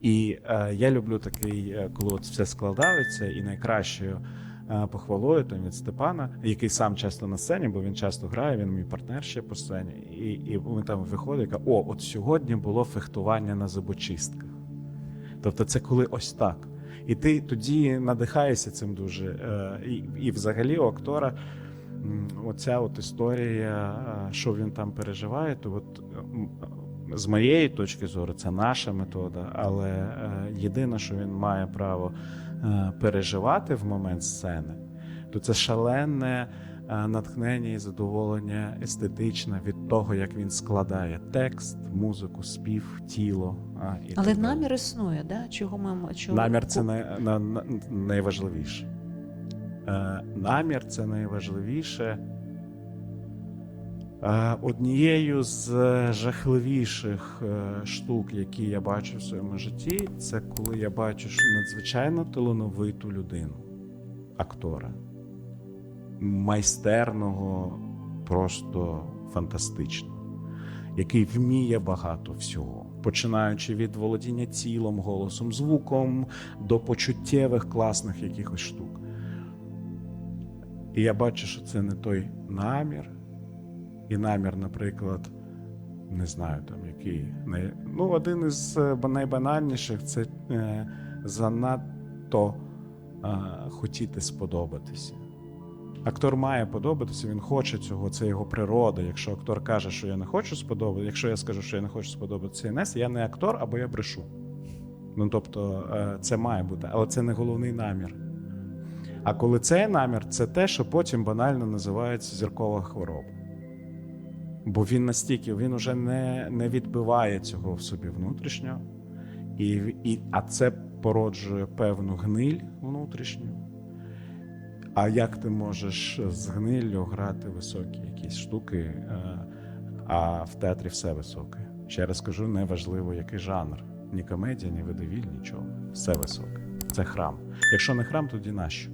І е, я люблю такий, е, коли от все складається, і найкращою е, похвалою там від Степана, який сам часто на сцені, бо він часто грає, він мій партнер ще по сцені. І, і він там виходить і каже, о, от сьогодні було фехтування на зубочистках. Тобто, це коли ось так. І ти тоді надихаєшся цим дуже. Е, І, і взагалі у актора оця от історія, е, що він там переживає, то от з моєї точки зору, це наша метода, але е, єдине, що він має право е, переживати в момент сцени, то це шалене е, натхнення і задоволення естетичне від того, як він складає текст, музику, спів, тіло. а, і Але так далі. намір існує, да? чого ми чого... Намір це най, на, на, найважливіше. Намір це найважливіше. Е, однією з жахливіших е, штук, які я бачу в своєму житті, це коли я бачу надзвичайно талановиту людину, актора, майстерного, просто фантастичного який вміє багато всього, починаючи від володіння тілом, голосом, звуком до почуттєвих класних якихось штук. І я бачу, що це не той намір, і намір, наприклад, не знаю там який. Ну, один із е, найбанальніших це е, занадто е, хотіти сподобатися. Актор має подобатися, він хоче цього, це його природа. Якщо актор каже, що я не хочу сподобатися, якщо я скажу, що я не хочу сподобатися Інес, я не актор або я брешу. Ну тобто, це має бути, але це не головний намір. А коли цей намір, це те, що потім банально називається зіркова хвороба. Бо він настільки, він уже не, не відбиває цього в собі внутрішньо, і, і, а це породжує певну гниль внутрішню. А як ти можеш з гниллю грати високі якісь штуки, е, а в театрі все високе? Ще раз кажу, неважливо, який жанр. Ні комедія, ні водевіль, нічого. Все високе. Це храм. Якщо не храм, тоді нащо?